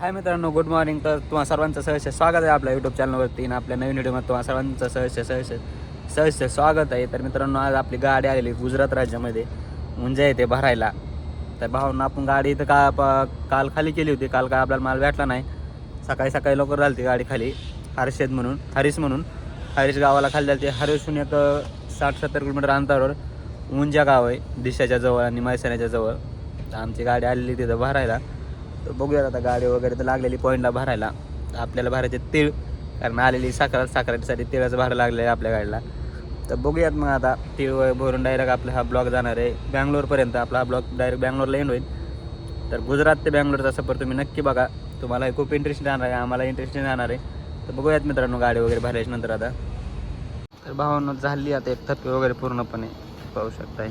हाय मित्रांनो good morning तर तुम्हा सर्वांचं सहर्ष स्वागत आहे आपल्या यूट्यूब चॅनलवरती आणि आपल्या नवीन व्हिडिओमध्ये तुम्हा सर्वांचं सहर्ष सहर्ष सहर्ष स्वागत आहे. तर मित्रांनो आज आपली गाडी आलेली गुजरात राज्यामध्ये म्हणजे मुंजा येते भरायला. तर भाऊन आपण गाडी इथं का प- काल खाली केली होती. काल काय आपल्याला माल भेटला नाही. सकाळी सकाळी लवकर झाली ती गाडी खाली. हर्षेद म्हणून हरीश म्हणून. हरीश गावाला खाली झाली हरीशहून एक साठ सत्तर किलोमीटर अंतरावर मुंजा गाव आहे दिशाच्या जवळ आणि मैसाण्याच्या जवळ. तर आमची गाडी आलेली तिथं भरायला. तर बघूयात आता गाडी वगैरे तर लागलेली पॉईंटला भरायला. तर आपल्याला भरायचे तीळ कारण आलेली साखर साखरेसाठी तिळाचं भाडं लागलं आहे आपल्या गाडीला. तर बघूयात मग आता तीळ वगैरे भरून डायरेक्ट आपला हा ब्लॉक जाणार आहे. बँगलोरपर्यंत आपला हा ब्लॉक डायरेक्ट बँगलोरला एंड होईल. तर गुजरात ते बँगलोरचा सफर तुम्ही नक्की बघा. तुम्हाला खूप इंटरेस्टिंग राहणार आहे आम्हाला इंटरेस्टिंग राहणार आहे. तर बघूयात मित्रांनो गाडी वगैरे भरायच्या नंतर आता. तर भावांनो झाली आता एक थप्पी वगैरे पूर्णपणे पाहू शकताय.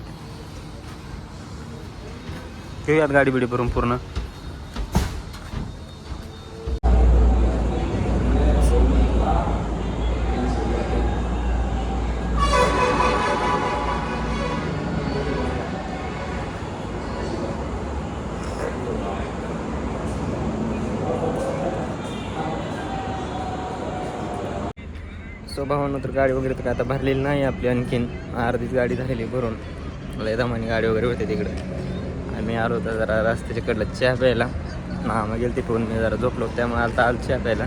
घेऊयात गाडी बिडी भरून पूर्ण. भावानं तर गाडी वगैरे तर काय आता भरलेली नाही आपली आणखीन. अर्धीच गाडी झालेली भरून. लय दमानी गाडी वगैरे होते तिकडे. आम्ही आलो होतो जरा रस्त्याच्या कडलं चहा प्यायला. ना मग गेलं तिकडून मी जरा झोपलो त्यामुळे आता आलो चहा प्यायला.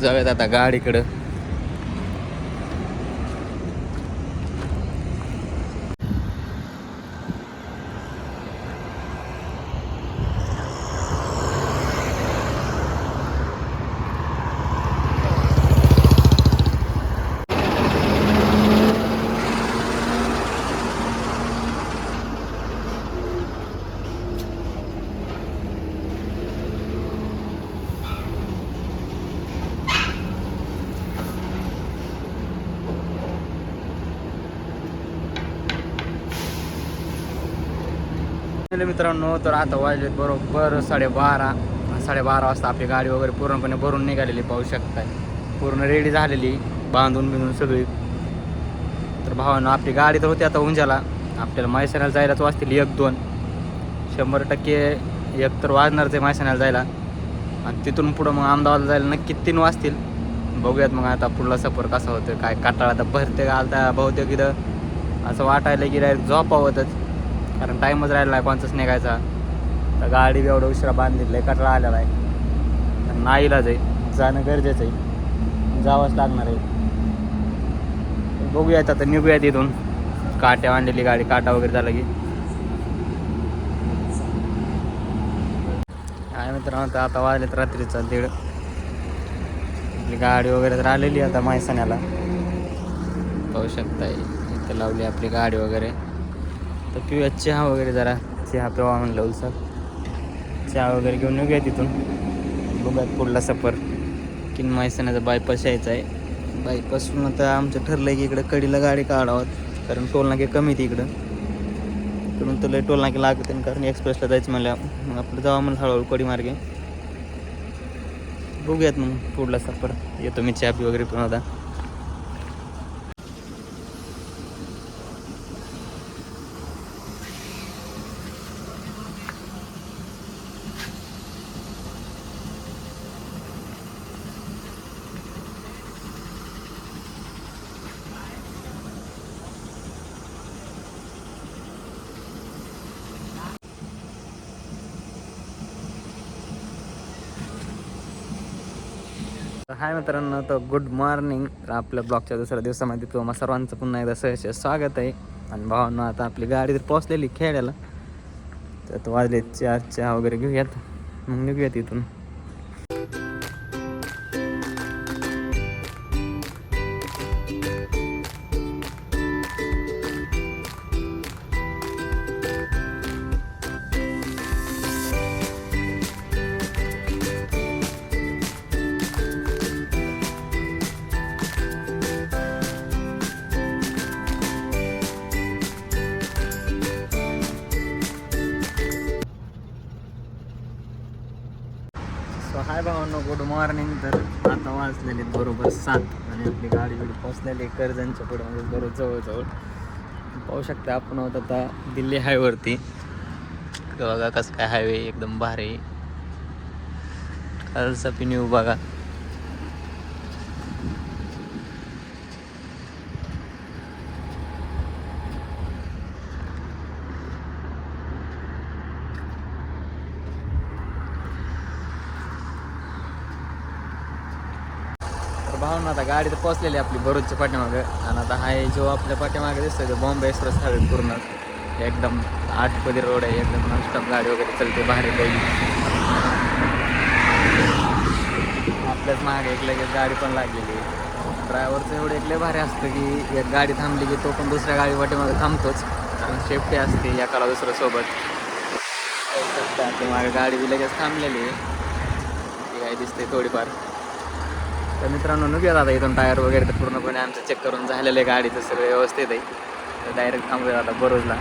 जाऊयात आता गाडीकडं. हॅलो मित्रांनो तर आता वाजलेत बरोबर साडेबारा. साडेबारा वाजता आपली गाडी वगैरे पूर्णपणे भरून निघालेली पाहू शकताय. पूर्ण रेडी झालेली बांधून बिंधून सगळी. तर भावानं आपली गाडी तर होती आता उंजाला. आपल्याला मायसनाला जायलाच वाजतील एक दोन. शंभर टक्के एक तर वाजणारच आहे मायसनाला जायला. आणि तिथून पुढं मग अहमदाबादला जायला नक्की तीन वाजतील. बघूयात मग आता पुढला सफर कसा होतो काय काटाळा आता भरते का आलता बहुतेक इथं असं वाटायला की डायरेक्ट झोपावतच. कारण टाईमच राहिला नाही कोणचाच निघायचा. तर गाडी बी एवढं उशिरा बांधलेलं आहे कटळा आलेला आहे. तर नाईलाच आहे जाणं गरजेचं आहे. जावंच लागणार आहे. बघूयात आता निघूयात इथून. काट्या आणलेली गाडी काटा वगैरे झाला की. काय मित्रांनो तर आता वाजलेत रात्रीचा दीड. आपली गाडी वगैरे तर आलेली आता मायसाण्याला पाहू शकताय इथे लावली आपली गाडी वगैरे. तर पिऊया चहा वगैरे जरा. चहा पिवा म्हणलं उलसा चहा वगैरे घेऊन निघूया तिथून. बघूयात पुढला सफर. किन मायसाण्याचा बायपास यायचा आहे. बायपासून आता आमचं ठरलं आहे की इकडं कडीला गाडी काढावं. कारण टोलनाके कमी आहेत इकडं. म्हणून तर लय टोलनाके लागत नाही कारण एक्सप्रेसला जायचं म्हणलं मग आपलं जावा म्हणलं हळूहळू कडी मार्गे बघूयात मग पुढला सफर. येतो मी चहा पी वगैरे पण आता. हाय मित्रांनो तर गुड मॉर्निंग तर आपल्या ब्लॉगच्या दुसऱ्या दिवसामध्ये तुम्हाला सर्वांचं पुन्हा एकदा सहर्ष स्वागत आहे. आणि भावांना आता आपली गाडी तर पोचलेली खेळायला. तर वाजले चार चहा वगैरे घेऊयात. मग निघूयात इथून. हाय भावांनो गुड मॉर्निंग तर आता वाजलेले बरोबर सात आणि आपली गाडी बिडी पोचलेली कर्जनच्या पुढे म्हणजे बरोबर जवळजवळ. पाहू शकता आपण आहोत आता दिल्ली हायवरती बघा कसं काय हायवे एकदम भारी खालचा पिन्यू बघा तर आता गाडी तर पोचलेली आहे आपली भरूचच्या पाठीमागं. आणि आता हा जो आपल्या पाठीमागे दिसतो तो बॉम्बे एक्सप्रेस हवे पूर्ण. एकदम आठपदी रोड आहे एकदम नॉनस्टॉप गाडी वगैरे चलते भारी पहिली आपल्याच मागे एक लगेच गाडी पण लागलेली ड्रायव्हरचं एवढं एकले भारी असतं की एक गाडी थांबली की तो पण दुसऱ्या गाडी पाठीमागे थांबतोच. कारण सेफ्टी असते एकाला दुसऱ्या सोबत. मागे गाडी बी लगेच थांबलेली आहे. ती काय दिसते थोडीफार. तर मित्रांनो नुकूयात आता इथून टायर वगैरे तर पूर्णपणे आमचं चेक करून झालेलं आहे गाडीचं सगळं व्यवस्थित आहे. तर डायरेक्ट थांबूया आता बरोजला.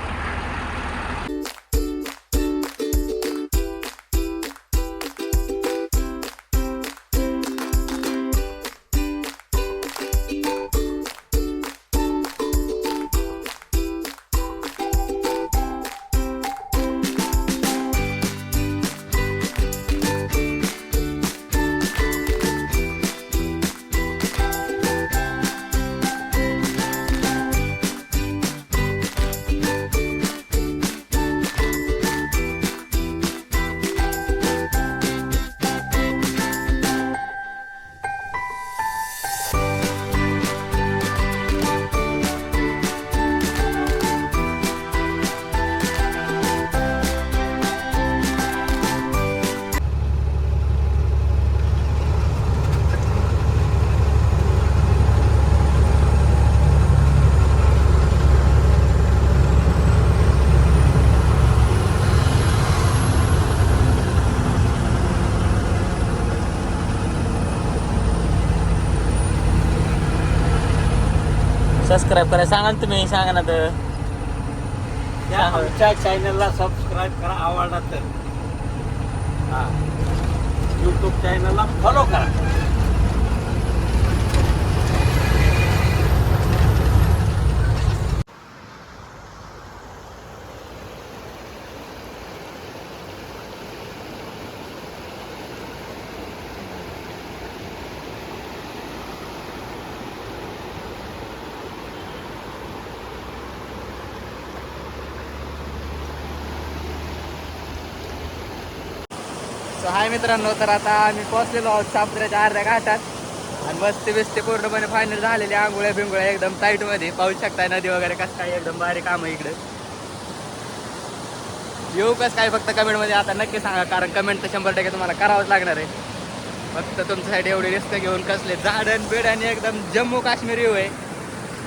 सबस्क्राईब करायला सांगा ना तुम्ही सांगा ना तर. आमच्या चॅनलला सबस्क्राईब करा आवडला तर. हा. यूट्यूब चॅनलला फॉलो करा. सो हाय मित्रांनो तर आता आम्ही पोहोचलेलो आहोत सापुऱ्याच्या अर्ध्या घाटात. आणि मस्ती बिस्ती पूर्णपणे फायनल झालेली आंघोळ्या बिंगोळ्या एकदम टाईटमध्ये. पाहू शकताय नदी वगैरे कसं काय एकदम भारी काम आहे इकडे. येऊ कसं काय फक्त कमेंटमध्ये आता नक्की सांगा कारण कमेंट तर शंभर टक्के तुम्हाला करावंच लागणार आहे. फक्त तुमच्यासाठी एवढी रिस्क घेऊन कसले झाडण बिड आणि एकदम जम्मू काश्मीर येऊ आहे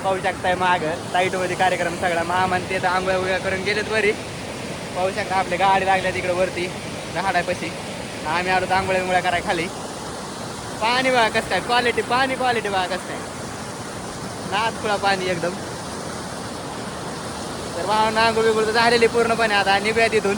पाहू शकताय मागं. टाईटमध्ये कार्यक्रम सगळा. महामान ते तर आंघोळ्या उघ्या करून गेलेत वरी. पाहू शकता आपली गाडी लागल्या तिकडे वरती. झाडापाशी. आम्ही आलो आंघोळ्या मुळ्या कराय खाली. पाणी बघा कसं काय क्वालिटी पाणी क्वालिटी बघा कसं काय. नाथ पाणी एकदम. तर भावना आंघोळ बिघोळ तर झालेली पूर्णपणे आता निघूया तिथून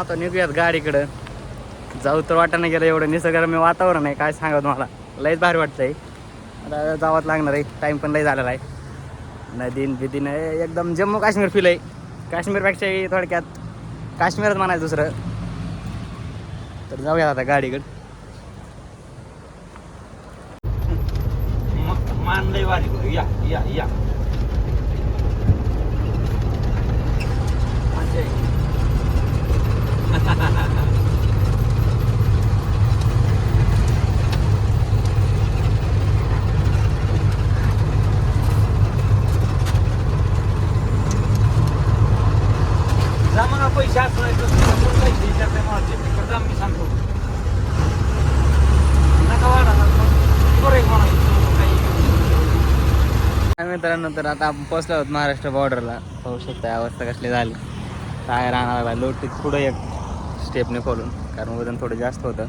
आता निघूयात गाडीकडं. जाऊ तर वाटायला गेलं एवढं निसर्गरम्य वातावरण आहे काय सांगा तुम्हाला? लयच भारी वाटतंय. आता जावाच लागणार आहे टाईम पण लय झालेला आहे. नदीन बिदीन एकदम जम्मू काश्मीर फील आहे. काश्मीरपेक्षाही थोडक्यात काश्मीरच म्हणायचं दुसरं. तर जाऊयात आता गाडीकडं म- मान लय वारी करू या या या मजा आहे. जमा पैसे असवायचं पैसे विचारते मला तिकडचा मी सांगतो नका वाढा बरं एक म्हणा काही काय मित्रांनो तर आता आपण पोहोचलो आहोत महाराष्ट्र बॉर्डरला पाहू शकता अवस्था कसली झाली. टायर आणायला लोट पुढं एक स्टेपने खोलून कारण वजन थोडं जास्त होतं.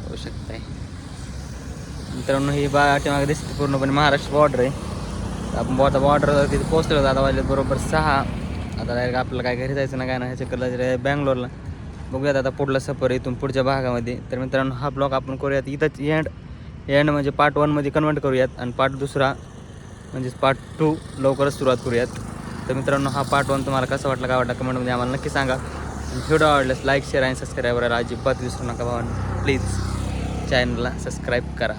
पाहू शकताय. मित्रांनो ही पाठीमागे दिसते पूर्णपणे महाराष्ट्र बॉर्डर आहे. आपण आता बॉर्डर तिथे पोहोचलो होतो आता वाजले बरोबर सहा. आता डायरेक्ट आपल्याला काय घरी जायचं ना काय ना ह्याच्या कलर बँगलोरला. बघूयात आता पुढला सफर इथून पुढच्या भागामध्ये. तर मित्रांनो हा ब्लॉग आपण करूयात. इथंच एंड एंड म्हणजे पार्ट वनमध्ये कन्वर्ट करूयात. आणि पार्ट दुसरा म्हणजेच पार्ट टू लवकरच सुरुवात करूयात. तर मित्रांनो हा पार्ट वन तुम्हाला कसा वाटला काय वाटला कमेंटमध्ये आम्हाला नक्की सांगा. आणि व्हिडिओ आवडल्यास लाईक शेअर आणि सबस्क्राईब करायला अजिबात विसरू नका भावांनो. प्लीज चॅनलला सबस्क्राईब करा.